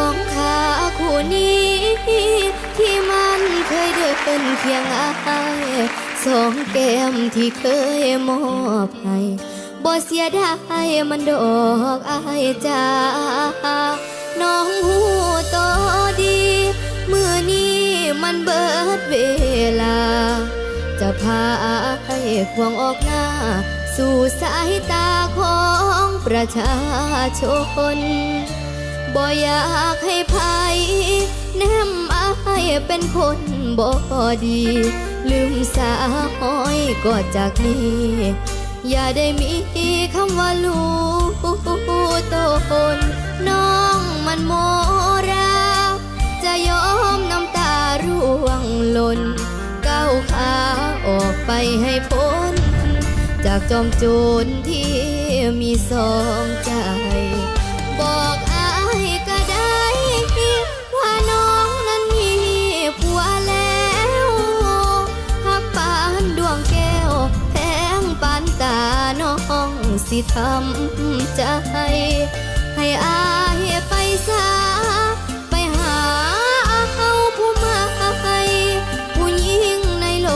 องขาคู่นี้ ที่มันเคยเดินเคียงอายสองแก้มที่เคยมอบให้บ่เสียดายมันดอกอายจ้าน้องหูโตอดี มือนี้มันเบิดเวลา จะพาให้ควงออกหน้า สู่สายตาของประชาชน บ่อยากให้ภัยแนมอายเป็นคนบ่ดี ลืมสาห้อยก็จากนี้ อย่าได้มีคำว่าลูกตนน้องมันโมรา จะยอมน้ำตาร่วงหล่นก้าวขาออกไปให้พ้น จากจอมโจรที่มีสองใจ บอก สิทำใจ ให้อายไปซาไปหาเขาผู้ม่ผู้หญิงในโล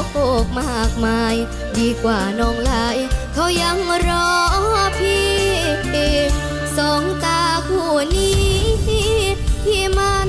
กมากมาย ดีกว่าน้องลาย เขายังรอพี่สองตาคู่นี้ที่มัน